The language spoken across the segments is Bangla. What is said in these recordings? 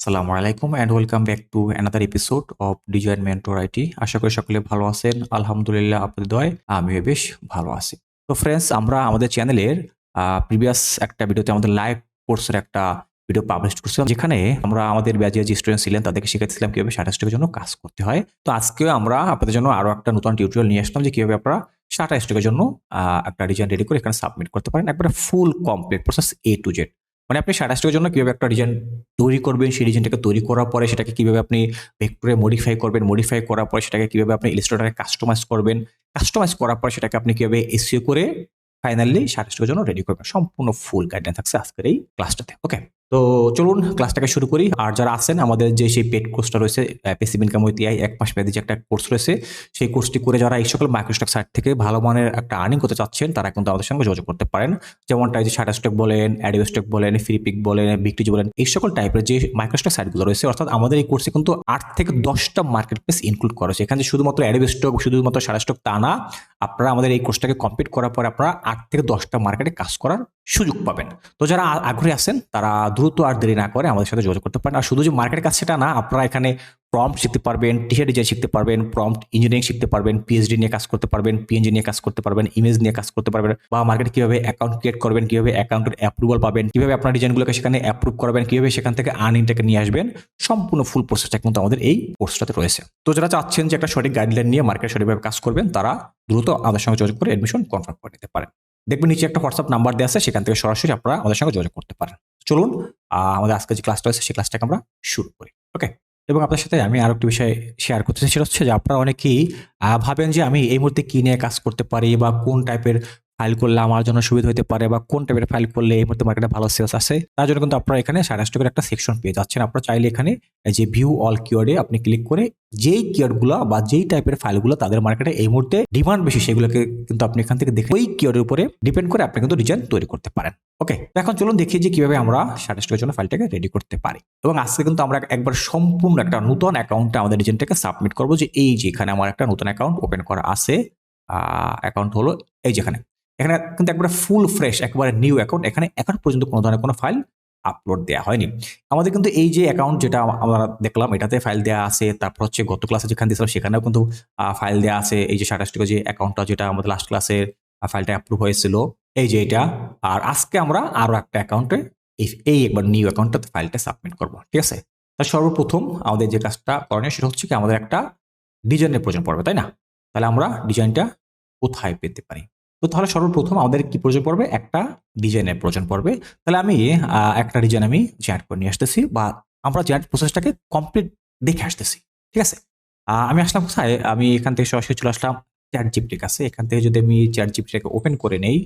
আসসালামু আলাইকুম and welcome back to another episode of design mentor IT আশা করি সকলে ভালো আছেন। আলহামদুলিল্লাহ আপনাদের দয় আমিও বেশ ভালো আছি। তো ফ্রেন্ডস আমরা আমাদের চ্যানেলের প্রিভিয়াস একটা ভিডিওতে আমাদের লাইভ কোর্সের একটা ভিডিও পাবলিশ করছিলাম, যেখানে আমরা আমাদের ব্যাচে যে স্টুডেন্ট ছিলেন, তাদেরকে শিখেছিলাম কীভাবে সাটা স্টকের জন্য কাজ করতে হয়। তো আজকেও আমরা আপনাদের জন্য আরও একটা নতুন টিউটোরিয়াল নিয়ে আসলাম যে কীভাবে আপনারা সাটা স্টকের জন্য একটা ডিজাইন রেডি করে এখানে সাবমিট করতে পারেন। একবারে full complete process A to Z মানে আপনি সাটা স্টকের জন্য কীভাবে একটা ডিজাইন তৈরি করবেন, সেই ডিজাইনটাকে তৈরি করার পরে সেটাকে কীভাবে আপনি ভেক্টরে মডিফাই করবেন মডিফাই করার পরে সেটাকে কীভাবে আপনি ইলিস্ট্রেটারে কাস্টমাইজ করবেন কাস্টমাইজ করার পরে সেটাকে আপনি কীভাবে এসিও করে ফাইনালি সার্ভিসটার জন্য রেডি করবেন। সম্পূর্ণ ফুল গাইডলাইন থাকছে আজকের এই ক্লাসটাতে ওকে তো চলুন ক্লাসটাকে শুরু করি। আর যারা আছেন, আমাদের যে সেই পেড কোর্সটা রয়েছে পেসিভ ইনকাম উইথ এআই এক মাস মেয়াদি যে একটা কোর্স রয়েছে, সেই কোর্সটি করে যারা এই সকল মাইক্রোস্টক সাইট থেকে ভালো মানের একটা আর্নিং করতে চাচ্ছেন, তারা কিন্তু আমাদের সঙ্গে যোগাযোগ করতে পারেন। যেমনটা যে শাটার স্টক বলেন অ্যাডিও স্টক বলেন ফ্রিপিক বলেন বিক্রিজ বলেন, এই সকল টাইপের যে মাইক্রোস্টক সাইটগুলো রয়েছে, অর্থাৎ আমাদের এই কোর্সে কিন্তু আট থেকে দশটা মার্কেট প্লেস ইনক্লুড করা হয়েছে। এখানে শুধুমাত্র অ্যাডিও স্টক শুধুমাত্র শাটার স্টক তা না আপনারা আমাদের এই কোর্সটাকে কমপ্লিট করার পর আপনারা আট থেকে দশটা মার্কেটে কাজ করার সুযোগ পাবেন। তো যারা আগ্রহী আছেন, তারা দ্রুত আর দেরি না করে আমাদের সাথে যোগাযোগ করতে পারেন। আর শুধু যে মার্কেট কাজ, সেটা না, আপনারা এখানে প্রম্পট শিখতে পারবেন টি শার্ট ডিজাইন শিখতে পারবেন প্রম্পট ইঞ্জিনিয়ারিং শিখতে পারবেন পিএইচডি নিয়ে কাজ করতে পারবেন পিএনজি নিয়ে কাজ করতে পারবেন ইমেজ নিয়ে কাজ করতে পারবেন বা মার্কেটে কীভাবে অ্যাকাউন্ট ক্রিয়েট করবেন, কীভাবে অ্যাকাউন্টের অ্যাপ্রুভাল পাবেন, কীভাবে আপনার ডিজাইনগুলোকে সেখানে অ্যাপ্রুভ করবেন, কীভাবে সেখান থেকে আর্নিংটাকে নিয়ে আসবেন, সম্পূর্ণ ফুল প্রসেসটা কিন্তু আমাদের এই কোর্সটাতে রয়েছে। তো যারা চাচ্ছেন যে একটা সঠিক গাইডলাইন নিয়ে মার্কেট সঠিকভাবে কাজ করবেন, তারা দ্রুত আমাদের সঙ্গে যোগাযোগ করে এডমিশন কনফার্ম করে নিতে পারেন। দেখবেন নিচে একটা হোয়াটসঅ্যাপ নাম্বার দেওয়া আছে, সেখান থেকে সরাসরি আপনারা আমাদের সঙ্গে যোগাযোগ করতে পারেন। চলুন আমাদের আজকে যে ক্লাসটা আছে সেই ক্লাসটাকে আমরা শুরু করি। ওকে এবং আপনার সাথে আমি আরও একটি বিষয় শেয়ার করতে চাই সেটা হচ্ছে যে আপনারা অনেকেই ভাবেন যে আমি এই মুহূর্তে কী নিয়ে কাজ করতে পারি বা কোন টাইপের ফাইল করলে আমার জন্য সুবিধা হতে পারে বা কোন টাইপের ফাইল করলে এই মুহূর্তে মার্কেটে ভালো সেলস আসে, তার জন্য কিন্তু আপনারা এখানে সাড়ে সারাস্টকের একটা সেকশন পেয়ে যাচ্ছেন। আপনারা চাইলে এখানে যে ভিউ অল কিওয়ার্ডে আপনি ক্লিক করে যেই কিওয়ার্ডগুলো বা যেই টাইপের ফাইলগুলো তাদের মার্কেটে এই মুহূর্তে ডিমান্ড বেশি, সেগুলোকে কিন্তু আপনি এখান থেকে দেখে ওই কিওয়ার্ডের উপরে ডিপেন্ড করে আপনি কিন্তু ডিজাইন তৈরি করতে পারেন। ওকে এখন চলুন দেখি যে কীভাবে আমরা সারাস্টকের জন্য ফাইলটাকে রেডি করতে পারি। এবং আজকে কিন্তু আমরা একবার সম্পূর্ণ একটা নতুন অ্যাকাউন্টে আমাদের ডিজাইনটাকে সাবমিট করব যে এই যে এখানে আমার একটা নতুন অ্যাকাউন্ট ওপেন করা আছে। অ্যাকাউন্ট হলো এই যেখানে। এখানে কিন্তু একবারে ফুল ফ্রেশ একবারে নিউ অ্যাকাউন্ট এখানে এখন পর্যন্ত কোনো ধরনের কোনো ফাইল আপলোড দেওয়া হয়নি। আমাদের কিন্তু এই যে অ্যাকাউন্ট যেটা আমরা দেখলাম, এটাতে ফাইল দেওয়া আছে। তারপর হচ্ছে গত ক্লাসে যেখানে দিয়েছিলাম সেখানেও কিন্তু ফাইল দেওয়া আছে। এই যে সাতাশ যে অ্যাকাউন্টটা যেটা আমাদের লাস্ট ক্লাসের ফাইলটা অ্যাপ্রুভ হয়েছিল। এই যে এটা। আর আজকে আমরা আরও একটা অ্যাকাউন্টে এই একবার নিউ অ্যাকাউন্টটাতে ফাইলটা সাবমিট করব, ঠিক আছে? তার সর্বপ্রথম আমাদের যে কাজটা করণীয় সেটা হচ্ছে কি, আমাদের একটা ডিজাইনের প্রয়োজন পড়বে, তাই না? তাহলে আমরা ডিজাইনটা কোথায় পেতে পারি? তো তাহলে সর্বপ্রথম আমাদের কি প্রয়োজন পড়বে? একটা ডিজাইনের প্রয়োজন পড়বে। তাহলে আমি একটা ডিজাইন আমি জেনারেট করে নিয়ে আসতেছি বা আমরা জেনারেট প্রসেসটাকে কমপ্লিট দেখে আসতেছি। ঠিক আছে? আমি আসলাম কোথায়? আমি এখান থেকে সরাসরি চলে আসলাম চ্যাট জিপিটির কাছে। এখান থেকে যদি আমি চ্যাট জিপিটিকে ওপেন করে নেই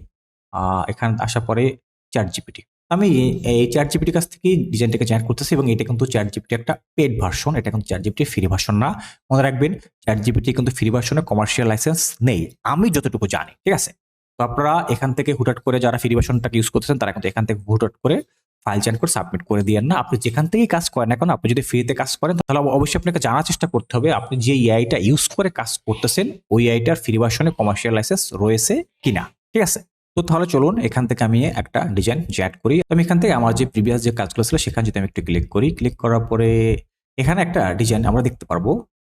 এখান এখানে আসার পরে চ্যাট জিপিটি আমি এই চ্যাট জিপিটির কাছ থেকে ডিজাইনটাকে জেনারেট করতেছি এবং এটা কিন্তু চ্যাট জিপিটি একটা পেড ভার্সন এটা কিন্তু চ্যাট জিপিটি ফ্রি ভার্সন না। মনে রাখবেন চ্যাট জিপিটি কিন্তু ফ্রি ভার্সনে কমার্শিয়াল লাইসেন্স নেই। আমি যতটুকু জানি। ঠিক আছে? তো আপনারা এখান থেকে হুটহাট করে যারা ফ্রি ভার্সনটাকে ইউজ করতেছেন, তারা কিন্তু এখান থেকে হুটহাট করে ফাইল জেন করে সাবমিট করে দিয়েন না। আপনি যেখান থেকেই কাজ করেন না কেন, আপনি যদি ফ্রিতে কাজ করেন, তাহলে অবশ্যই আপনাকে জানার চেষ্টা করতে হবে, আপনি যে এআইটা ইউজ করে কাজ করতেছেন, ওই আইটার ফ্রি ভার্সনে কমার্শিয়াল লাইসেন্স রয়েছে কিনা, ঠিক আছে? তো তাহলে চলুন, এখান থেকে আমি একটা ডিজাইন জ্যাড করি। আমি এখান থেকে আমার যে প্রিভিয়াস যে কাজগুলো ছিল, সেখানে যদি আমি একটু ক্লিক করি ক্লিক করার পরে এখানে একটা ডিজাইন আমরা দেখতে পারব।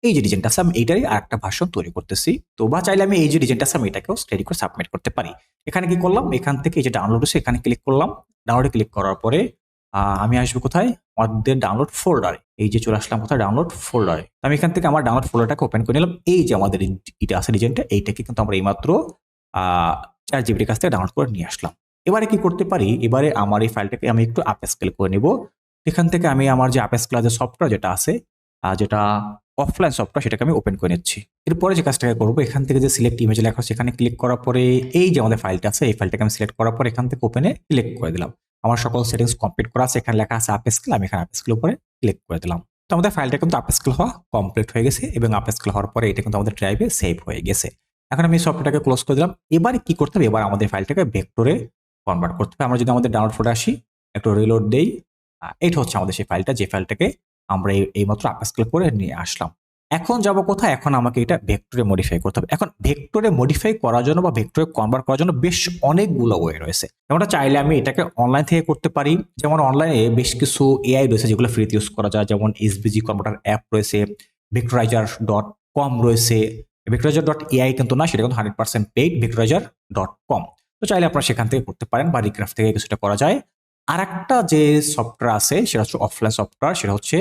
এই যে ডিজাইনটা আছে, আমি এইটারই আর একটা ভাষণ তৈরি করতেছি। তো বা চাইলে আমি এই যে ডিজাইনটা আছে, আমি এটাকেও রেডি করে সাবমিট করতে পারি। এখানে কি করলাম? এখান থেকে এই যে ডাউনলোড আছে এখানে ক্লিক করলাম। ডাউনলোডে ক্লিক করার পরে আমি আসব কোথায়? আমাদের ডাউনলোড ফোল্ডারে এই যে চলে আসলাম কোথায়? ডাউনলোড ফোল্ডারে আমি এখান থেকে আমার ডাউনলোড ফোল্ডারটাকে ওপেন করে নিলাম। এই যে আমাদের এটা আছে ডিজাইনটা, এইটাকে কিন্তু আমরা এইমাত্র চার জিবির কাছ থেকে ডাউনলোড করে নিয়ে আসলাম। এবারে কি করতে পারি? এবারে আমার এই ফাইলটাকে আমি একটু আপ স্কেল করে নিব। এখান থেকে আমি আমার যে আপ স্কেল যে সফটওয়্যার যেটা আছে যেটা অফলাইন সফটওয়্যার সেটাকে আমি ওপেন করে নিচ্ছি। এরপরে যে কাজটাকে করব, এখান থেকে যে সিলেক্ট ইমেজ লেখা সেখানে ক্লিক করার পরে এই যে আমাদের ফাইলটা আছে, এই ফাইলটাকে আমি সিলেক্ট করার পর এখান থেকে ওপেনে ক্লিক করে দিলাম। আমার সকল সেটিংস কমপ্লিট করা আছে, এখানে লেখা আছে আপ স্কেল আমি এখানে আপ স্কেল উপরে ক্লিক করে দিলাম। তো আমাদের ফাইলটা কিন্তু আপ স্কেল হওয়া কমপ্লিট হয়ে গেছে এবং আপ স্কেল হওয়ার পরে এটা কিন্তু আমাদের ড্রাইভে সেভ হয়ে গেছে। এখন আমি সফটওয়্যারটাকে ক্লোজ করে দিলাম। এবারে কি করতে হবে? এবার আমাদের ফাইলটাকে ভেক্টরে কনভার্ট করতে হবে। আমরা যদি আমাদের ডাউনলোড ফোল্ডার আসি, একটু রিলোড দেই এইটা হচ্ছে আমাদের সেই ফাইলটা যে ফাইলটাকে আমরা এই- এইমাত্র আপস্কেল করে নিয়ে আসলাম। এখন যাব কোথায়? এখন আমাকে এটা ভেক্টরে মডিফাই করতে হবে। এখন ভেক্টরে মডিফাই করার জন্য বা ভেক্টরে কনভার্ট করার জন্য বেশ অনেকগুলো ওয়ে রয়েছে। যেমনটা চাইলে আমি এটাকে অনলাইন থেকে করতে পারি। যেমন অনলাইনে বেশ কিছু এআই রয়েছে যেগুলো ফ্রিতে ইউজ করা যায়। যেমন এসবিজি কনভার্টার অ্যাপ রয়েছে ভেক্টরাইজার ডট কম রয়েছে। ভেক্টরাইজার ডট এআই কিন্তু না, সেটা কিন্তু hundred percent paid vectorizer dot com তো চাইলে আপনারা সেখান থেকে করতে পারেন বা রিক্রাফট থেকে কিছুটা করা যায়। আর একটা যে সফটওয়্যার আছে, সেটা হচ্ছে অফলাইন সফটওয়্যার সেটা হচ্ছে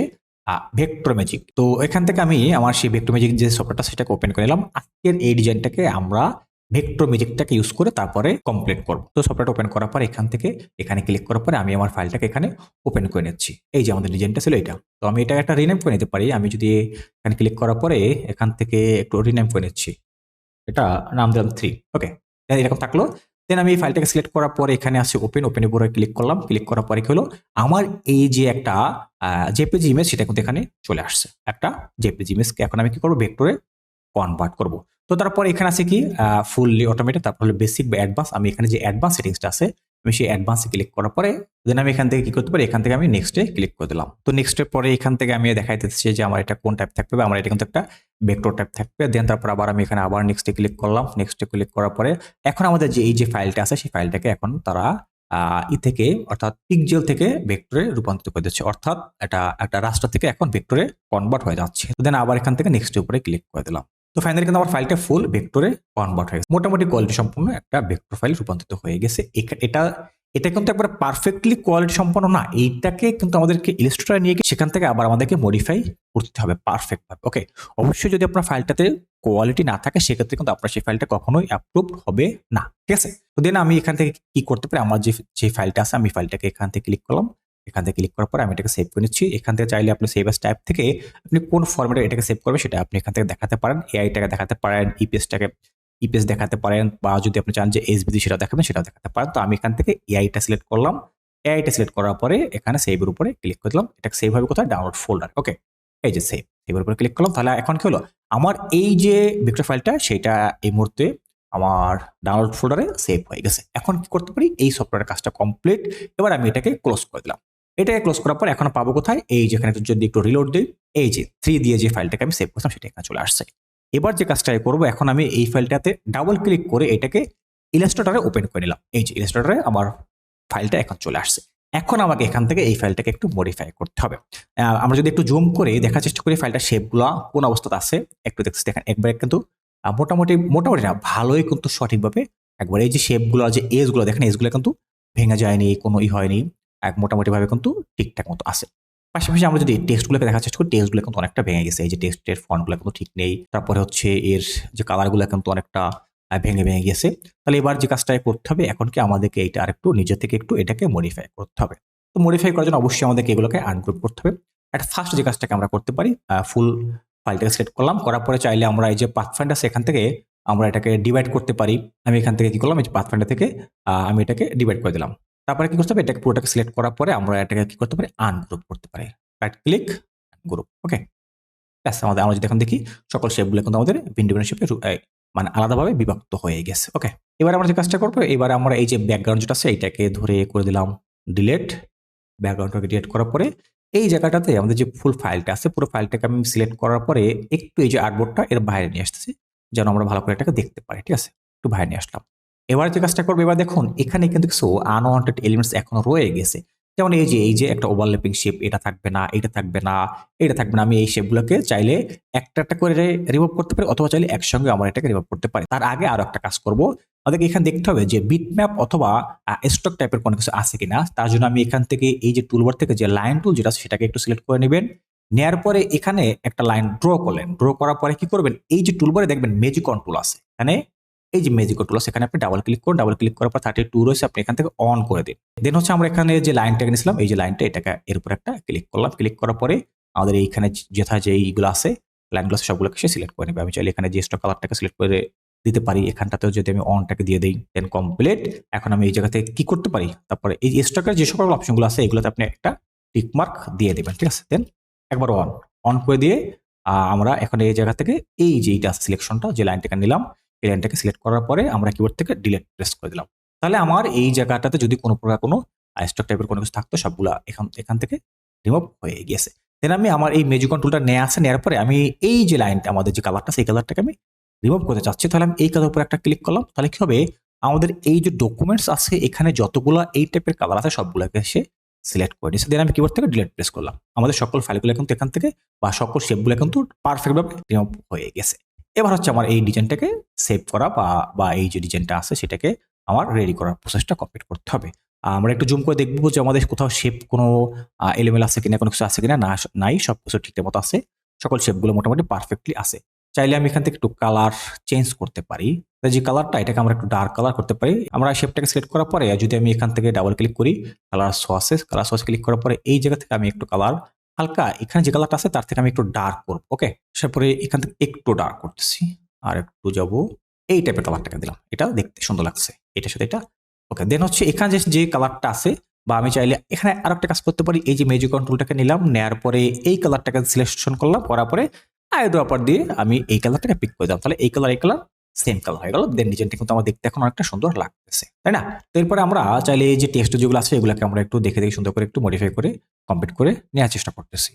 ভেক্টর ম্যাজিক তো এখান থেকে আমি আমার সেই ভেক্টর ম্যাজিক যে সফটওয়্যারটা সেটাকে ওপেন করে নিলাম। আজকের এই ডিজাইনটাকে আমরা ভেক্টর ম্যাজিকটাকে ইউজ করে তারপরে কমপ্লিট করব। তো সফটওয়্যারটা ওপেন করার পর এখান থেকে, এখানে ক্লিক করার পরে আমি আমার ফাইলটাকে এখানে ওপেন করে নিচ্ছি। এই যে আমাদের ডিজাইনটা ছিল এটা। তো আমি এটা একটা রিনেম করে নিতে পারি। আমি যদি এখানে ক্লিক করার পরে এখান থেকে একটু রিনেম করে নিচ্ছি। এটা নাম দিলাম থ্রি ওকে এরকম থাকল। দেন আমি এই ফাইলটাকে সিলেক্ট করার পরে এখানে আসে ওপেন ওপেনের উপরে ক্লিক করলাম ক্লিক করার পরে কি হলো? আমার এই যে একটা জেপিজি ইমেজ সেটা কিন্তু এখানে চলে আসছে। একটা জেপিজি ইমেজকে এখন আমি কি করব? ভেক্টরে কনভার্ট করব। তো তারপর এখানে আছে কি? ফুললি অটোমেটেড তারপর হলো বেসিক বা অ্যাডভান্স আমি এখানে যে অ্যাডভান্স সেটিংসটা আছে আমি সেই অ্যাডভান্সে ক্লিক করার পরে দেন আমি এখান থেকে কি করতে পারি? এখান থেকে আমি নেক্সটে ক্লিক করে দিলাম। তো নেক্সটের পরে এখান থেকে আমি দেখাই দিচ্ছি যে আমার এটা কোন টাইপ থাকবে আমার এটা কিন্তু একটা ভেক্টর টাইপ থাকবে। দেন তারপর আবার আমি এখানে আবার নেক্সটে ক্লিক করলাম। নেক্সটে ক্লিক করার পরে এখন আমাদের যে, এই যে ফাইলটা আছে, সেই ফাইলটাকে এখন তারা ই থেকে অর্থাৎ পিকজেল থেকে ভেক্টরে রূপান্তরিত করে দিচ্ছে। অর্থাৎ এটা একটা রাস্তা থেকে এখন ভেক্টরে কনভার্ট হয়ে যাচ্ছে। দেন আবার এখান থেকে নেক্সটের উপরে ক্লিক করে দিলাম। তো ফাইনালি কিন্তু আমার ফাইলটা ফুল ভেক্টরে কনভার্ট হয়ে গেছে। মোটামুটি কোয়ালিটি সম্পূর্ণ একটা ভেক্টর ফাইল রূপান্তরিত হয়ে গেছে। এটা এটা কিন্তু একবার পারফেক্টলি কোয়ালিটি সম্পন্ন না, এইটাকে কিন্তু আমাদেরকে ইলিস্ট্রেটর নিয়ে গিয়ে সেখান থেকে আবার আমাদেরকে মডিফাই করতে হবে পারফেক্ট ভাবে ওকে অবশ্যই যদি আপনার ফাইলটাতে কোয়ালিটি না থাকে, সেক্ষেত্রে কিন্তু আপনার সেই ফাইলটা কখনোই অ্যাপ্রুভ হবে না, ঠিক আছে? তো দেন আমি এখান থেকে কি করতে পারি? আমার যে যে ফাইলটা আছে, আমি ফাইলটাকে এখান থেকে ক্লিক করলাম। এখান থেকে ক্লিক করার পর আমি এটাকে সেভ করে নিচ্ছি। এখান থেকে চাইলে আপনি সেভ টাইপ থেকে আপনি কোন ফর্মেটে এটাকে সেভ করবেন সেটা আপনি এখান থেকে দেখাতে পারেন। এআইটাকে দেখাতে পারেন ইপিএসটাকে ইপিএস দেখাতে পারেন বা যদি আপনি চান যে এস এসবিডি সেটা দেখাবেন, সেটাও দেখাতে পারেন। তো আমি এখান থেকে এআইটা সিলেক্ট করলাম। এআইটা সিলেক্ট করার পরে এখানে সেভের উপরে ক্লিক করে দিলাম। এটা সেভ হবে কোথায়? ডাউনলোড ফোল্ডার ওকে এই যে সেভ সেভের উপরে ক্লিক করলাম। তাহলে এখন কি হলো? আমার এই যে ভেক্টর ফাইলটা সেটা এই মুহূর্তে আমার ডাউনলোড ফোল্ডারে সেভ হয়ে গেছে। এখন কি করতে পারি? এই সফটওয়্যারের কাজটা কমপ্লিট এবার আমি এটাকে ক্লোজ করে দিলাম। এটাকে ক্লোজ করার পর এখন পাবো কোথায়? এই যেখানে যদি একটু রিলোড দিই, এই যে থ্রি দিয়ে যে ফাইলটাকে আমি সেভ করতাম সেটা এখানে চলে আসছে। এবার যে কাজটা করব, এখন আমি এই ফাইলটাতে ডাবল ক্লিক করে এটাকে ইলাস্ট্রেটারে ওপেন করে নিলাম। এই যে ইলাস্ট্রেটারে আমার ফাইলটা এখন চলে আসছে। এখন আমাকে এখান থেকে এই ফাইলটাকে একটু মডিফাই করতে হবে। আমরা যদি একটু জুম করে দেখার চেষ্টা করি ফাইলটা শেপগুলো কোন অবস্থাতে আছে, একটু দেখছি দেখেন, একবার কিন্তু মোটামুটি মোটামুটি না, ভালোই কিন্তু সঠিকভাবে একবার এই যে শেপগুলো যে এজগুলো দেখেন এজগুলো কিন্তু ভেঙে যায়নি, কোনো ই হয়নি। মোটামুটিভাবে কিন্তু ঠিকঠাক মতো আছে। পাশাপাশি আমরা যদি টেস্টগুলোকে দেখার চেষ্টা করি টেস্টগুলো কিন্তু অনেকটা ভেঙে গেছে। এই যে টেস্টের ফন্টগুলো কিন্তু ঠিক নেই। তারপরে হচ্ছে এর যে কালারগুলো কিন্তু অনেকটা ভেঙে ভেঙে গেছে। তাহলে এবার যে কাজটা করতে হবে, এখন কি আমাদেরকে এইটা আরেকটু নিজে থেকে একটু এটাকে মডিফাই করতে হবে। তো মডিফাই করার জন্য অবশ্যই আমাদেরকে এগুলোকে আনগ্রুপ করতে হবে। একটা ফার্স্ট যে কাজটাকে আমরা করতে পারি ফুল ফাইলটাকে সিলেক্ট করলাম, করার পরে চাইলে আমরা এই যে পাথফাইন্ডার সেখান থেকে আমরা এটাকে ডিভাইড করতে পারি। আমি এখান থেকে কি করলাম, এই যে পাথফাইন্ডার থেকে আমি এটাকে ডিভাইড করে দিলাম। তারপরে কি করতে হবে? এটাকে পুরোটাকে সিলেক্ট করার পরে আমরা এটাকে কি করতে পারি? আনগ্রুপ করতে পারি। রাইট ক্লিক গ্রুপ ওকে ব্যাস, আমাদের, আমরা যদি এখন দেখি, সকল শেপগুলো কিন্তু আমাদের ভিন্ন ভিন্ন শেপে মানে আলাদাভাবে বিভক্ত হয়ে গেছে ওকে এবার আমরা যে কাজটা করব, এবার আমরা এই যে ব্যাকগ্রাউন্ড যেটা আছে এইটাকে ধরে করে দিলাম ডিলেট ব্যাকগ্রাউন্ডটাকে ডিলেট করার পরে এই জায়গাটাতে আমাদের যে ফুল ফাইলটা আছে, পুরো ফাইলটাকে আমি সিলেক্ট করার পরে একটু এই যে আর্টবোর্ডটা এর বাইরে নিয়ে আসতেছি, যেন আমরা ভালো করে এটাকে দেখতে পারি, ঠিক আছে? একটু বাইরে নিয়ে আসলাম। এবার যে কাজটা করবে, এবার দেখুন, এখানে কিন্তু কিছু আনওয়ান্টেড এলিমেন্টস এখনও রয়ে গেছে। যেমন এই যে এই যে একটা ওভারল্যাপিং শেপ এটা থাকবে না, এটা থাকবে না, এটা থাকবে না, আমি এই শেপগুলোকে চাইলে একটা একটা করে রিমুভ করতে পারি, অথবা চাইলে একসঙ্গে আমার এটাকে রিমুভ করতে পারি। তার আগে আরও একটা কাজ করব। আমাদেরকে এখানে দেখতে হবে যে বিট ম্যাপ অথবা স্টক টাইপের কোনো কিছু আছে কিনা। তার জন্য আমি এখান থেকে এই যে টুলবার থেকে যে লাইন টুল যেটা সেটাকে একটু সিলেক্ট করে নেবেন। নেয়ার পরে এখানে একটা লাইন ড্র করলেন। ড্র করার পরে কি করবেন? এই যে টুলবারে দেখবেন মেজিকন টুল আছে। এখানে এই যে ম্যাজিক টুল সেখানে আপনি ডাবল ক্লিক করুন ডাবল ক্লিক করার পর থার্টি টু রয়েছে, আপনি এখান থেকে অন করে দিন। দেন হচ্ছে আমরা এখানে যে লাইনটা নিয়েছিলাম, এই যে লাইনটা এটাকে এর উপর একটা ক্লিক করলাম। ক্লিক করার পরে আমাদের এইখানে যেথা যে এইগুলো আছে লাইনগুলো আছে, সবগুলোকে সে সিলেক্ট করে নেবে। আমি চাইলে এখানে স্টক কালারটাকে সিলেক্ট করে দিতে পারি, এখানটাতেও যদি আমি অনটাকে দিয়ে দিই দেন কমপ্লিট এখন আমি এই জায়গা থেকে কি করতে পারি? তারপরে এই স্টকের যে সকল অপশনগুলো আছে, এগুলোতে আপনি একটা টিকমার্ক দিয়ে দেবেন, ঠিক আছে? দেন একবার অন অন করে দিয়ে আমরা এখন এই জায়গা থেকে এই যে এইটা সিলেকশনটা যে লাইনটাকে নিলাম এই লাইনটাকে সিলেক্ট করার পরে আমরা কিবোর্ড থেকে ডিলেট প্রেস করে দিলাম। তাহলে আমার এই জায়গাটাতে যদি কোনো প্রকার কোনো স্টক টাইপের কোনো কিছু থাকতো, সবগুলো এখান এখান থেকে রিমুভ হয়ে গিয়েছে। দেন আমি আমার এই মেজিকন টুলটা নিয়ে আসে নেওয়ার পরে আমি এই যে লাইনটা আমাদের যে কালারটা সেই কালারটাকে আমি রিমুভ করতে চাচ্ছি। তাহলে আমি এই কালার উপরে একটা ক্লিক করলাম। তাহলে কি হবে? আমাদের এই যে ডকুমেন্টস আছে, এখানে যতগুলো এই টাইপের কালার আছে, সবগুলোকে সে সিলেক্ট করে দিয়েছে দেন আমি কিবোর্ড থেকে ডিলিট প্রেস করলাম। আমাদের সকল ফাইলগুলো কিন্তু এখান থেকে বা সকল শেপগুলো কিন্তু পারফেক্টভাবে রিমুভ হয়ে গেছে। এবার হচ্ছে আমার এই ডিজাইনটাকে সেভ করা বা বা এই যে ডিজাইনটা আছে সেটাকে আমার রেডি করার প্রসেসটা কমপ্লিট করতে হবে। আমরা একটু জুম করে দেখব যে আমাদের কোথাও শেপ কোনো এলিমেল আছে কিনা, কোনো কিছু আছে কিনা, না, নাই সব কিছু ঠিকঠাক মতো আছে। সকল শেপগুলো মোটামুটি পারফেক্টলি আছে। চাইলে আমি এখান থেকে একটু কালার চেঞ্জ করতে পারি। যে কালারটা এটাকে আমরা একটু ডার্ক কালার করতে পারি। আমরা শেপটাকে সিলেক্ট করার পরে, যদি আমি এখান থেকে ডাবল ক্লিক করি কালার সোয়াসে কালার সোয়াস ক্লিক করার পরে, এই জায়গা থেকে আমি একটু কালার হালকা, এখানে যে কালারটা আছে তার থেকে আমি একটু ডার্ক করব ওকে তারপরে এখান থেকে একটু ডার্ক করতেছি, আর একটু যাব, এই টাইপের কালারটাকে দিলাম। এটা দেখতে সুন্দর লাগছে, এটার সাথে এটা ওকে দেন হচ্ছে এখানে যে যে কালারটা আছে, বা আমি চাইলে এখানে আরও একটা কাজ করতে পারি, এই যে মেজিক কন্ট্রোলটাকে নিলাম নেওয়ার পরে এই কালারটাকে সিলেকশন করলাম, করার পরে আই ড্রপার দিয়ে আমি এই কালারটাকে পিক করে দিলাম। তাহলে এই কালার এই কালার সেম কালার হয়ে গেল দেন ডিজাইনটা কিন্তু আমার দেখতে এখন অনেকটা সুন্দর লাগতেছে, তাই না? তো এরপরে আমরা চাইলে এই যে টেক্সট যেগুলো আছে, এগুলোকে আমরা একটু দেখে দেখে, সুন্দর করে একটু মডিফাই করে কমপ্লিট করে নেওয়ার চেষ্টা করতেছি।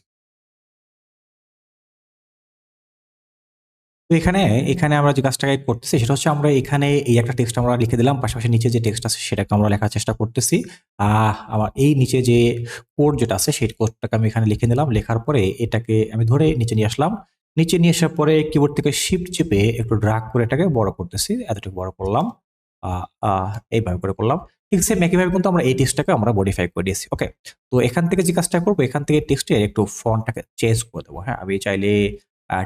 তো এখানে এখানে আমরা যে কাজটাকে করতেছি, সেটা হচ্ছে আমরা এখানে এই একটা টেক্সট আমরা লিখে দিলাম, পাশাপাশি নিচে যে টেক্সট আছে, সেটাকে আমরা লেখার চেষ্টা করতেছি। আমার এই নিচে যে কোড যেটা আছে, সেই কোডটাকে আমি এখানে লিখে নিলাম, লেখার পরে এটাকে আমি ধরে নিচে নিয়ে আসলাম। নিচে নিয়ে আসার পরে কিবোর্ড থেকে শিফট চেপে একটু ড্রাগ করে এটাকে বড় করতেছি, এতটুকু বড় করলাম এইভাবে করে করলাম। ঠিক সেম একইভাবে কিন্তু আমরা এই টেক্সটটাকে আমরা মডিফাই করে দিয়েছি ওকে তো এখান থেকে যে কাজটা করব, এখান থেকে টেক্সটে একটু ফন্টটাকে চেঞ্জ করে দেবো হ্যাঁ? আমি চাইলে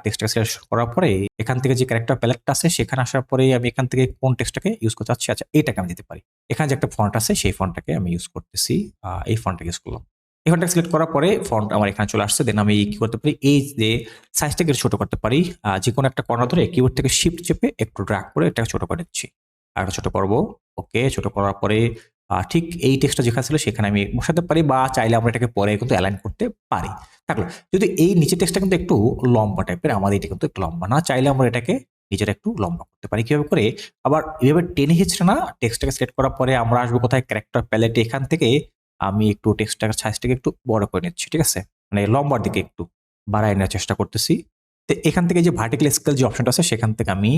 টেক্সটটাকে সিলেক্ট করার পরে এখান থেকে যে ক্যারেক্টার প্যালেটটা আছে, সেখানে আসার পরে আমি এখান থেকে কোন টেক্সটটাকে ইউজ করতে চাচ্ছি আচ্ছা এটাকে আমি দিতে পারি। এখানে যে একটা ফন্ট আছে, সেই ফন্টটাকে আমি ইউজ করতেছি এই ফন্টটাকে ইউজ করলাম। ফন্টটাকে সিলেক্ট করার পরে ফন্ট আমার এখানে চলে আসছে। দেন আমি কি করতে পারি? এই যে সাইজটাকে ছোট করতে পারি। যে কোনো একটা কর্নার ধরে কিবোর্ড থেকে শিফট চেপে একটু ড্রাগ করে এটাকে ছোট করে দিচ্ছি আর ছোট করব। ওকে ছোট করার পরে ঠিক এই টেক্সটটা যেখানে ছিল সেখানে আমি বসাতে পারি বা চাইলে আমরা এটাকে পরে কিন্তু অ্যালাইন করতে পারি। থাকল যদি এই নিচের টেক্সটটা কিন্তু একটু লম্বা টাইপের আমাদের এটা কিন্তু একটু লম্বা না, চাইলে আমরা এটাকে নিজের একটু লম্বা করতে পারি। কীভাবে করে? আবার এভাবে টেনে হিচড়ে না টেক্সটটাকে সিলেক্ট করার পরে আমরা আসব কোথায়? ক্যারেক্টার প্যালেটে এখান থেকে আমি একটু টেক্সটটার সাইজটাকে একটু বড় করে নিচ্ছি, ঠিক আছে? মানে লম্বার দিকে একটু বাড়ায় নেওয়ার চেষ্টা করতেছি। তো এখান থেকে যে ভার্টিক্যাল স্কেল যে অপশনটা আছে, সেখান থেকে আমি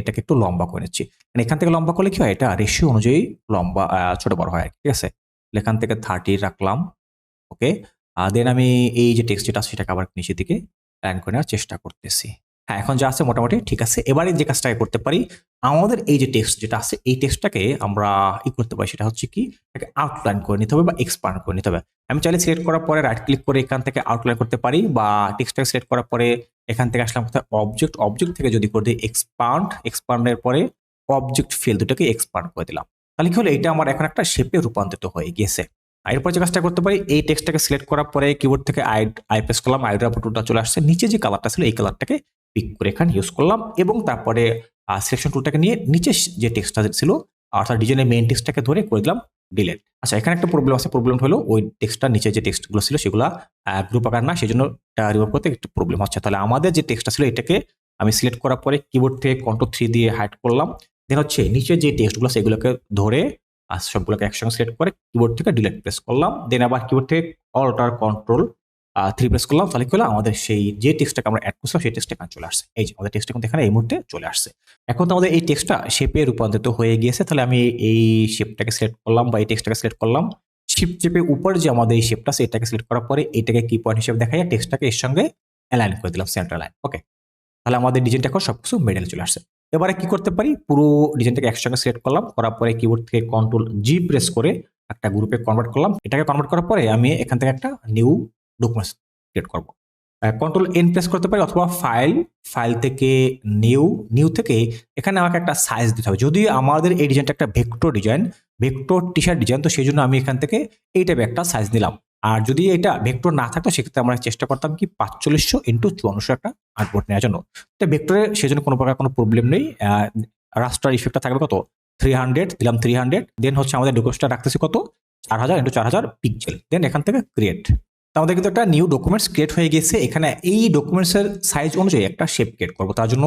এটাকে একটু লম্বা করে নিচ্ছি। মানে এখান থেকে লম্বা করলে কি হয়? এটা রেশিও অনুযায়ী লম্বা ছোট বড় হয়, ঠিক আছে? এখান থেকে থার্টি রাখলাম ওকে দেন আমি এই যে টেক্সট যেটা সেটাকে আবার নিচের দিকে প্ল্যান করে নেওয়ার চেষ্টা করতেছি। হ্যাঁ এখন যা আছে মোটামুটি ঠিক আছে। এবারে যে কাজটাকে করতে পারি, আমাদের এই যে টেক্সট যেটা আছে, এই টেক্সটটাকে আমরা ই করতে পারি, সেটা হচ্ছে কি, এটাকে আউটলাইন করে নিতে হবে বা এক্সপান্ড করে নিতে হবে। আমি চাইলে সিলেক্ট করার পরে রাইট ক্লিক করে এখান থেকে আউটলাইন করতে পারি বা টেক্সটটাকে সিলেক্ট করার পরে এখান থেকে আসলাম কোথায়? অবজেক্ট অবজেক্ট থেকে যদি করে দিই এক্সপান্ড এক্সপান্ডের পরে অবজেক্ট ফিল দুটোকে এক্সপান্ড করে দিলাম। তাহলে কি হলো? এটা আমার এখন একটা শেপে রূপান্তরিত হয়ে গিয়েছে। এরপর যে কাজটা করতে পারি, এই টেক্সটটাকে সিলেক্ট করার পরে কিবোর্ড থেকে আই আই করলাম আইড্রা টুলটা চলে আসছে। নিচে যে কালারটা ছিল, এই কালারটাকে পিক করে এখানে ইউজ করলাম এবং তারপরে সিলেকশন টুলটাকে নিয়ে নিচে যে টেক্সটটা ছিল অর্থাৎ ডিজাইনের মেইন টেক্সটটাকে ধরে করে দিলাম ডিলেট আচ্ছা এখানে একটা প্রবলেম আছে প্রবলেম হলো ওই টেক্সটটার নিচে যে টেক্সটগুলো ছিল, সেগুলো গ্রুপ আকার না সেই জন্য রিমুভ করতে একটু প্রবলেম হচ্ছে। তাহলে আমাদের যে টেক্সটটা ছিল, এটাকে আমি সিলেক্ট করার পরে কিবোর্ড থেকে কন্ট্রোল থ্রি দিয়ে হাইড করলাম। দেন হচ্ছে নিচে যে টেক্সটগুলো সেগুলোকে ধরে আর সবগুলোকে একসঙ্গে সিলেক্ট করে কিবোর্ড থেকে ডিলেট প্রেস করলাম। দেন আবার কিবোর্ড থেকে অল্টার কন্ট্রোল থ্রি প্রেস করলাম, তাহলে কি হলো? আমাদের সেই যে টেক্সটটাকে আমরা অ্যাড করছিলাম, সেই টেক্সটটা এখানে চলে আসছে। এই যে, আমাদের টেক্সটটা কিন্তু এখানে এই মুহূর্তে চলে আসছে। এখন তো আমাদের এই টেক্সটটা শেপে রূপান্তরিত হয়ে গিয়েছে, তাহলে আমি এই শেপটাকে সিলেক্ট করলাম বা এই টেক্সটটাকে সিলেক্ট করলাম। শিপ চেপে উপর যে আমাদের এই শেপটা এটাকে সিলেক্ট করার পরে এটাকে কি পয়েন্ট হিসেবে দেখা যায় টেক্সটটাকে এর সঙ্গে অ্যালাইন করে দিলাম সেন্টার লাইন ওকে তাহলে আমাদের ডিজাইনটা এখন সবকিছু মেডেলে চলে আসছে। এবারে কি করতে পারি? পুরো ডিজাইনটাকে একসঙ্গে সিলেক্ট করলাম, করার পরে কিবোর্ড থেকে কন্ট্রোল জি প্রেস করে একটা গ্রুপে কনভার্ট করলাম। এটাকে কনভার্ট করার পরে আমি এখান থেকে একটা নিউ ডকুমেন্টস ক্রিয়েট করব। কন্ট্রোল এন প্রেস করতে পারি অথবা ফাইল ফাইল থেকে নিউ নিউ থেকে এখানে আমাকে একটা সাইজ দিতে হবে। যদি আমাদের এই ডিজাইনটা একটা vector design vector T shirt design তো সেই জন্য আমি এখান থেকে এই টাইপের একটা সাইজ নিলাম। আর যদি এটা ভেক্টর না থাকতো, সেক্ষেত্রে আমরা চেষ্টা করতাম কি পাঁচচল্লিশশো ইন্টু চুয়ান্নশো একটা আর্টবোর্ড নেওয়ার জন্য। তো ভেক্টরে সেই জন্য কোনো প্রকার কোনো প্রবলেম নেই। রাস্টার ইফেক্টটা থাকবে কত? থ্রি হান্ড্রেড দিলাম থ্রি হান্ড্রেড দেন হচ্ছে আমাদের ডকুমেন্টসটা রাখতেছি কত? চার হাজার ইন্টু চার হাজার পিকচেল দেন এখান থেকে ক্রিয়েট আমাদের কিন্তু একটা নিউ ডকুমেন্টস ক্রিয়েট হয়ে গেছে। এখানে এই ডকুমেন্টসের সাইজ অনুযায়ী একটা শেপ ক্রিয়েট করব। তার জন্য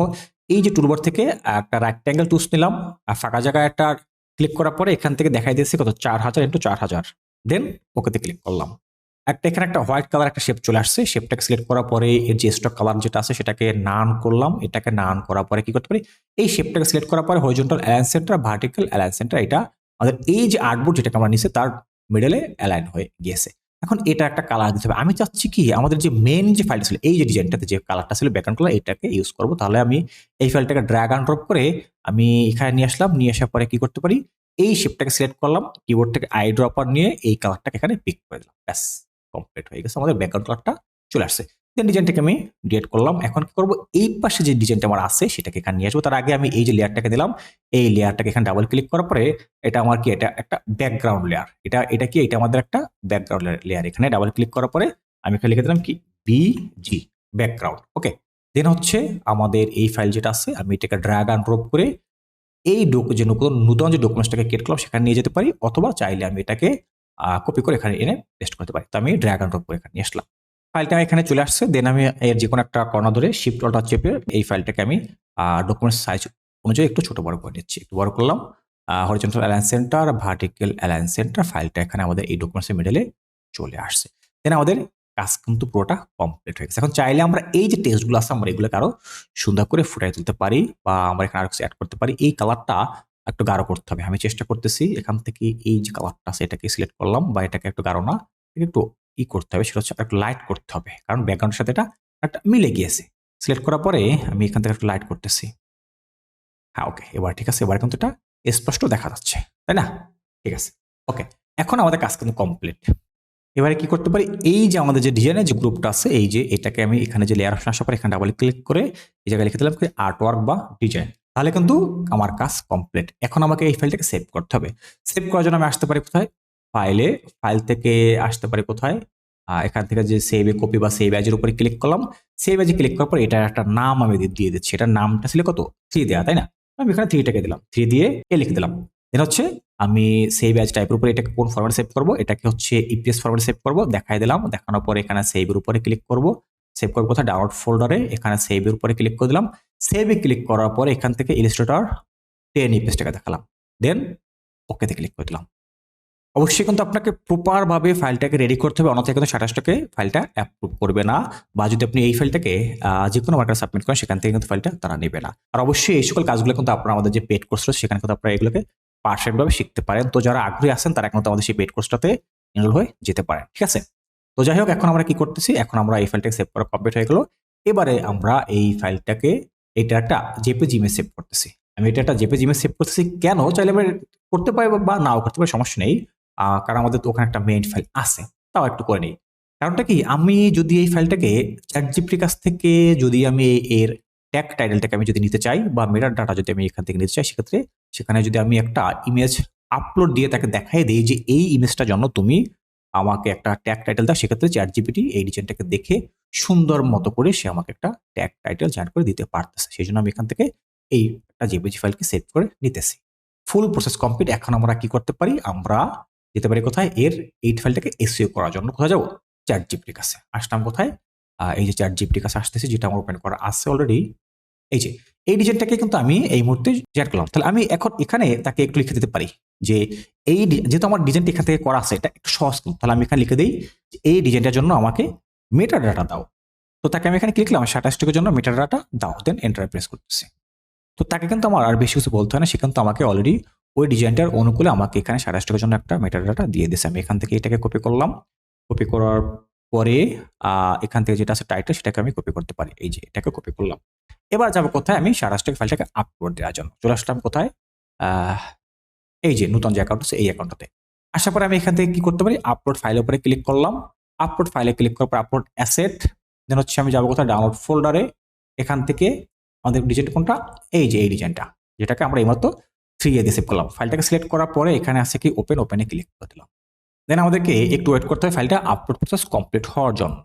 এই যে টুলবার থেকে একটা রাইক্ট্যাঙ্গেল টুলস নিলাম আর ফাঁকা জায়গায় একটা ক্লিক করার পরে এখান থেকে দেখাই দিয়েছে কত চার হাজার ইন্টু চার হাজার। দেন ওকেতে ক্লিক করলাম। একটা এখানে একটা হোয়াইট কালার একটা শেপ চলে আসছে। শেপটাকে সিলেক্ট করার পরে এর যে স্টক কালার যেটা আছে সেটাকে নান করলাম। এটাকে নান করার পরে কি করতে পারি? এই শেপটাকে সিলেক্ট করার পরে horizontal align centre vertical align centre এটা আমাদের এই যে আর্টবোর্ড যেটাকে আমরা নিচে তার মিডলে অ্যালাইন হয়ে গিয়েছে। এখন এটা একটা কালার দিতে হবে। আমি চাচ্ছি কি, আমাদের যে মেন যে ফাইলটা ছিল, এই যে ডিজাইনটাতে যে কালারটা ছিল ব্যাকগ্রাউন্ড কালার এটাকে ইউজ করব। তাহলে আমি এই ফাইলটাকে ড্র্যাগ অ্যান্ড ড্রপ করে আমি এখানে নিয়ে আসলাম, নিয়ে আসার পরে কি করতে পারি? এই শেপটাকে সিলেক্ট করলাম কিবোর্ড থেকে আই ড্রপার নিয়ে এই কালারটাকে এখানে পিক করে দিলাম। ব্যাস কমপ্লিট হয়ে গেছে। আমাদের ব্যাকগ্রাউন্ড কালারটা চলে আসছে। দেন ডিজাইনটাকে আমি ডিলেট করলাম। এখন কি করব? এই পাশে যে ডিজাইনটা আমার আছে, সেটাকে এখানে নিয়ে আসব। তার আগে আমি এই যে লেয়ারটাকে দিলাম, এই লেয়ারটাকে এখানে ডাবল ক্লিক করার পরে এটা আমার কি? এটা একটা ব্যাকগ্রাউন্ড লেয়ার এটা এটা কি? এটা আমাদের একটা ব্যাকগ্রাউন্ড লেয়ার এখানে ডাবল ক্লিক করার পরে আমি এখানে লিখে দিলাম কি? বিজি ব্যাকগ্রাউন্ড ওকে দেন হচ্ছে আমাদের এই ফাইল যেটা আছে, আমি এটাকে ড্র্যাগ অ্যান্ড ড্রপ করে এই যে নতুন নতুন যে ডকুমেন্টসটাকে ক্রিয়েট করলাম, সেখানে নিয়ে যেতে পারি। অথবা চাইলে আমি এটাকে কপি করে এখানে এনে পেস্ট করতে পারি। তো আমি ড্র্যাগ অ্যান্ড ড্রপ করে এখানে নিয়ে আসলাম। ফাইলটা এখানে চলে আসছে। দেন আমি এর যে কোনো একটা কর্নার ধরে শিফট অল্টার চেপে এই ফাইলটাকে আমি ডকুমেন্টস সাইজ অনুযায়ী একটু ছোট বড় করে নিচ্ছি। একটু বড় করলাম। Horizontal alliance centre vertical alliance centre ফাইলটা এখানে আমাদের এই ডকুমেন্টসের মিডলে চলে আসছে। দেন আমাদের কাজ কিন্তু পুরোটা কমপ্লিট হয়ে গেছে। এখন চাইলে আমরা এই যে টেস্টগুলো আছে, আমরা এগুলোকে আরও সুন্দর করে ফুটাই তুলতে পারি বা আমরা এখানে আরও কিছু অ্যাড করতে পারি। এই কালারটা একটু গাঢ় করতে হবে। আমি চেষ্টা করতেছি এখান থেকে এই যে কালারটা আছে, এটাকে সিলেক্ট করলাম বা এটাকে একটু গাঢ় না, একটু ই করতে হবে, সেটা হচ্ছে একটু লাইট করতে হবে। কারণ ব্যাকগ্রাউন্ডের সাথে এটা একটা মিলে গিয়েছে। সিলেক্ট করার পরে আমি এখান থেকে একটু লাইট করতেছি। হ্যাঁ ওকে এবার ঠিক আছে, এবার কিন্তু এটা স্পষ্ট দেখা যাচ্ছে, তাই না? ঠিক আছে ওকে এখন আমাদের কাজ কিন্তু কমপ্লিট এবারে কি করতে পারি? এই যে আমাদের যে ডিজাইনের যে গ্রুপটা আছে, এই যে এটাকে আমি এখানে যে লেয়ার অপশন আসার পর এখানে ডাবল ক্লিক করে এই জায়গায় লিখে দিলাম কি আর্ট ওয়ার্ক বা ডিজাইন তাহলে কিন্তু আমার কাজ কমপ্লিট এখন আমাকে এই ফাইলটাকে সেভ করতে হবে। সেভ করার জন্য আমি আসতে পারি কোথায়? ফাইলে ফাইল থেকে আসতে পারে কোথায়? এখান থেকে যে সেভ এ কপি বা সেভ অ্যাজের উপরে ক্লিক করলাম সেভ অ্যাজে ক্লিক করার পর এটার একটা নাম আমি দিয়ে দিচ্ছি। এটার নামটা ছিল কত? থ্রি দেওয়া তাই না? আমি এখানে থ্রিটাকে দিলাম। থ্রি দিয়ে এ লিখে দিলাম। দেন হচ্ছে আমি সেভ অ্যাজ টাইপের উপরে এটাকে কোন ফরম্যাট সেভ করব? এটাকে হচ্ছে ইপিএস ফরম্যাট সেভ করব। দেখাই দিলাম। দেখানোর পরে এখানে সেভের উপরে ক্লিক করব। সেভ করব কোথায় ডাউনলোড ফোল্ডারে এখানে সেভের উপরে ক্লিক করে দিলাম। সেভে ক্লিক করার পরে এখান থেকে ইলিস্ট্রেটর টেন ইপিএসটাকে দেখালাম। দেন ওকেতে ক্লিক করে দিলাম। অবশ্যই কিন্তু আপনাকে প্রপারভাবে ফাইলটাকে রেডি করতে হবে। অন্যথায় কিন্তু সাতাশটাকে ফাইলটা অ্যাপ্রুভ করবে না বা যদি আপনি এই ফাইলটাকে যে কোনো মার্কেটে সাবমিট করেন, সেখান থেকে কিন্তু ফাইলটা তারা নেবে না। আর অবশ্যই এই সকল কাজগুলো কিন্তু আপনারা আমাদের যে পেড কোর্স রয়েছে, সেখানে কিন্তু আপনারা এগুলোকে পারফেক্টভাবে শিখতে পারেন। তো যারা আগ্রহী আছেন, তারা কিন্তু আমাদের সেই পেড কোর্সটাতে এনরোল হয়ে যেতে পারেন, ঠিক আছে? তো যাই হোক, এখন আমরা কি করতেছি? এখন আমরা এই ফাইলটাকে সেভ করা কমপ্লিট হয়ে গেলো। এবারে আমরা এই ফাইলটাকে এটা একটা জেপেজি ইমেজ সেভ করতেছি। আমি এটা একটা জেপেজি ইমেজ সেভ করতেছি। কেন? চাইলে আমি করতে পারি বা নাও করতে পারি, সমস্যা নেই। কারণ আমাদের তো ওখানে একটা মেইন ফাইল আছে, তাও একটু করে নিই। কারণটা কি? আমি যদি এই ফাইলটাকে চ্যাট জিপির কাছ থেকে যদি আমি এর ট্যাগ টাইটেলটাকে আমি যদি নিতে চাই বা মেটার ডাটা যদি আমি এখান থেকে নিতে চাই, সেক্ষেত্রে সেখানে যদি আমি একটা ইমেজ আপলোড দিয়ে তাকে দেখাই দিই যে এই ইমেজটার জন্য তুমি আমাকে একটা ট্যাগ টাইটেল দাও, সেক্ষেত্রে চ্যাট জিপিটি এই ডিজাইনটাকে দেখে সুন্দর মতো করে সে আমাকে একটা ট্যাগ টাইটেল জেনারেট করে দিতে পারতেছে। সেই জন্য আমি এখান থেকে এই একটা জেপিজি ফাইলকে সেভ করে নিতেছি। ফুল প্রসেস কমপ্লিট এখন আমরা কি করতে পারি? আমরা যেতে পারি কোথায়? এর এইট ফাইলটাকে এসইও করার জন্য কোথায় যাব? চ্যাট জিপির কাছে। আসলাম কোথায়? এই যে চ্যাট জিপির কাছে আসতেছি, যেটা আমার ওপেন করা আছে অলরেডি এই যে, এই ডিজাইনটাকে কিন্তু আমি এই মুহূর্তে জেনারেট করলাম। তাহলে আমি এখন এখানে তাকে একটু লিখে দিতে পারি যে, এই যেহেতু আমার ডিজাইনটা এখান থেকে করা আছে, এটা একটু সহজ তাহলে আমি এখানে লিখে দিই যে, এই ডিজাইনটার জন্য আমাকে মেটার ডাটা দাও। তো তাকে আমি এখানে করলাম সাতাশটিকের জন্য মেটার ডাটা দাও দেন এন্টার করতেছি। তো তাকে কিন্তু আমার আর বেশি কিছু বলতে হয় না। সে কিন্তু আমাকে অলরেডি ওই ডিজাইনটার অনুকূলে আমাকে এখানে সাতাশ টাকার জন্য একটা মেটার ডাটা দিয়ে দিয়েছে। আমি এখান থেকে এটাকে কপি করলাম। কপি করার পরে এখান থেকে যেটা আছে টাইটেল সেটাকে আমি কপি করতে পারি। এই যে, এটাকে কপি করলাম। এবার যাব কোথায়? আমি সাতাশ টাকা ফাইলটাকে আপলোড দেওয়ার জন্য। চলে আসলাম কোথায়? এই যে, নতুন যে অ্যাকাউন্ট আছে, এই অ্যাকাউন্টটাতে আসার পরে আমি এখান থেকে কি করতে পারি? আপলোড ফাইলের উপরে ক্লিক করলাম। আপলোড ফাইলে ক্লিক করার পর আপলোড অ্যাসেট দেন হচ্ছে আমি যাব কোথায়? ডাউনলোড ফোল্ডারে এখান থেকে আমাদের ডিজাইন কোনটা? এই যে, এই ডিজাইনটা। যেটাকে আমরা এইমাত্র থ্রি এ সেভ করলাম। ফাইলটাকে সিলেক্ট করার পরে এখানে আছে কি ওপেন ওপেনে ক্লিক করে দিলাম। দেন আমাদেরকে একটু ওয়েট করতে হবে ফাইলটা আপলোড প্রসেস কমপ্লিট হওয়ার জন্য।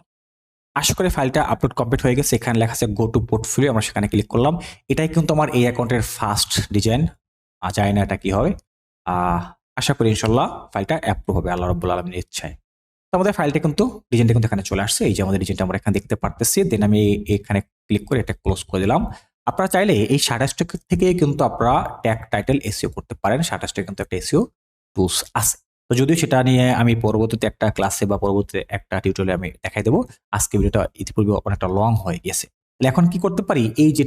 আশা করি ফাইলটা আপলোড কমপ্লিট হয়ে গেছে। এখানে লেখা আছে গো টু পোর্টফোলিও আমরা সেখানে ক্লিক করলাম। এটাই কিন্তু আমার এই অ্যাকাউন্টের ফার্স্ট ডিজাইন জানি না এটা কি হবে আশা করি ইনশাল্লাহ ফাইলটা অ্যাপ্রুভ হবে। আল্লাহ রব্বুল আলমীর ইচ্ছায়। তো আমাদের ফাইলটা কিন্তু ডিজাইনটা কিন্তু এখানে চলে আসছে। এই যে আমাদের ডিজাইনটা আমরা এখানে দেখতে পারতেছি। দেন আমি এখানে ক্লিক করে এটা ক্লোজ করে দিলাম। আপনারা চাইলে এই সাতাশটা থেকে কিন্তু আপনারা ট্যাগ টাইটেল এসিও করতে পারেন। সাতাশটা কিন্তু একটা এসিও টুলস আছে। তো যদিও সেটা নিয়ে আমি পরবর্তীতে একটা ক্লাসে বা পরবর্তীতে একটা টিউটোরিয়ালে আমি দেখাই দেবো। আজকে ভিডিওটা ইতিপূর্বে অনেকটা লং হয়ে গেছে তাহলে এখন কি করতে পারি? এই যে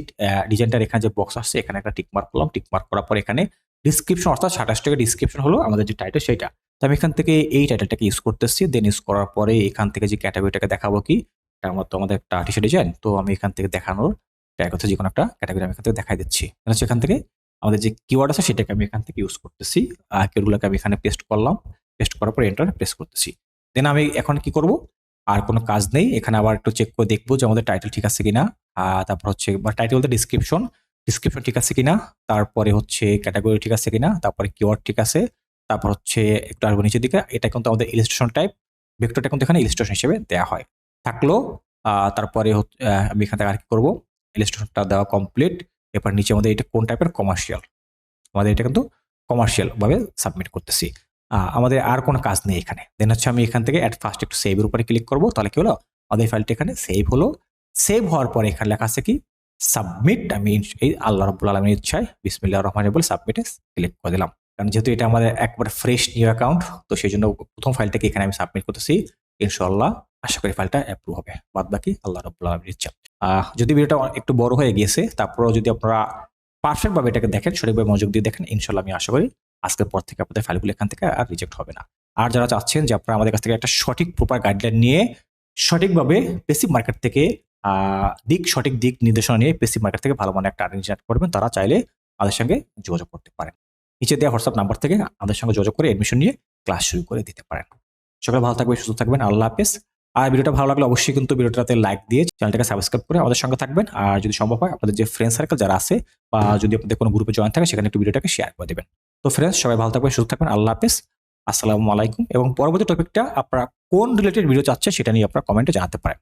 ডিজাইনটার এখানে যে বক্স আসছে, এখানে একটা টিকমার্ক করলাম। টিকমার্ক করার পর এখানে ডিসক্রিপশন অর্থাৎ সাতাশ টাকা ডিসক্রিপশন হলো আমাদের যে টাইটেল সেটা তো আমি এখান থেকে এই টাইটেলটাকে ইউজ করতেছি। দেন ইউজ করার পরে এখান থেকে যে ক্যাটাগরিটাকে দেখাবো কি? আমার তো আমাদের একটা আর্টিস্ট ডিজাইন তো আমি এখান থেকে দেখানোর ট্রাই করতে যে কোনো একটা ক্যাটাগরি আমি এখান থেকে দেখাই দিচ্ছি। হচ্ছে এখান থেকে আমাদের যে কিওয়ার্ড আছে সেটাকে আমি এখান থেকে ইউজ করতেছি। কিওয়ার্ডগুলোকে আমি এখানে পেস্ট করলাম। পেস্ট করার পর এন্টার প্রেস করতেছি। দেন আমি এখন কি করব? আর কোনো কাজ নেই। এখানে আবার একটু চেক করে দেখব যে আমাদের টাইটেল ঠিক আছে কিনা। তারপর হচ্ছে বা টাইটেল বলতে ডিসক্রিপশন ডিসক্রিপশন ঠিক আছে কিনা? তারপরে হচ্ছে ক্যাটাগরি ঠিক আছে কিনা? তারপরে কিওয়ার্ড ঠিক আছে। তারপর হচ্ছে একটু আসব নিচের দিকে। এটা কিন্তু আমাদের ইলিস্ট্রেশন টাইপ ভেক্টরটা কিন্তু এখানে ইলিস্ট্রেশন হিসেবে দেওয়া হয়। থাকল তারপরে হচ্ছে, আমি এখান থেকে আর কি করব? ইলিস্ট্রেশনটা দেওয়া কমপ্লিট এরপর নিচে আমাদের এটা কোন টাইপের কমার্শিয়াল আমাদের এটা কিন্তু কমার্শিয়াল ভাবে সাবমিট করতেছি। আমাদের আর কোনো কাজ নেই এখানে। দেন হচ্ছে আমি এখান থেকে অ্যাট ফার্স্ট একটু সেভের উপরে ক্লিক করব, তাহলে কি হলো? আমাদের ফাইলটা এখানে সেভ হলো। সেভ হওয়ার পরে এখানে লেখা আছে কি? সাবমিট আমি এই আল্লাহ রব্বুল আলমীর ইচ্ছায় বিসমিল্লাহ রহমান বলে সাবমিটে ক্লিক করে দিলাম। কারণ যেহেতু এটা আমাদের একবার ফ্রেশ নিউ অ্যাকাউন্ট তো সেই জন্য প্রথম ফাইলটাকে এখানে আমি সাবমিট করতেছি ইনশাল্লাহ আশা করি ফাইলটা অ্যাপ্রুভ হবে। বাদ বাকি আল্লাহ আলমীর ইচ্ছা যদি ভিডিওটা একটু বড় হয়ে গিয়েছে, তারপরেও যদি আপনারা পারফেক্ট ভাবে এটাকে দেখেন, সঠিকভাবে মনোযোগ দিয়ে দেখেন ইনশাল্লাহ আমি আশা করি আজকের পর থেকে আপনাদের ফাইলগুলো এখান থেকে আর রিজেক্ট হবে না। আর যারা চাচ্ছেন যে আপনারা আমাদের কাছ থেকে একটা সঠিক প্রপার গাইডলাইন নিয়ে সঠিকভাবে বেসিক মার্কেট থেকে দিক, সঠিক দিক নির্দেশনা নিয়ে বেসিক মার্কেট থেকে ভালো মানের একটা আর্নিং করবেন, তারা চাইলে আমাদের সঙ্গে যোগাযোগ করতে পারেন। নিচে দেওয়া হোয়াটসঅ্যাপ নাম্বার থেকে আমাদের সঙ্গে যোগাযোগ করে এডমিশন নিয়ে ক্লাস শুরু করে দিতে পারেন। সকালে ভালো থাকবেন, সুস্থ থাকবেন, আল্লাহ হাফেজ। আর ভিডিওটা ভালো লাগলে অবশ্যই কিন্তু ভিডিওটাতে লাইক দিয়ে চ্যানেলটাকে সাবস্ক্রাইব করে আমাদের সঙ্গে থাকবেন। আর যদি সম্ভব হয়, আপনাদের যে ফ্রেন্ড সার্কেল যারা আছে বা যদি আপনাদের কোনো গ্রুপে জয়েন থাকে, সেখানে একটু ভিডিওটাকে শেয়ার করে দেবেন। তো ফ্রেন্ডস সবাই ভালো থাকবেন, সুস্থ থাকবেন, আল্লাহ হাফেজ। আসসালামু আলাইকুম। এবং পরবর্তী টপিকটা আপনারা কোন রিলেটেড ভিডিও চাচ্ছে সেটা নিয়ে আপনারা কমেন্টে জানাতে পারেন।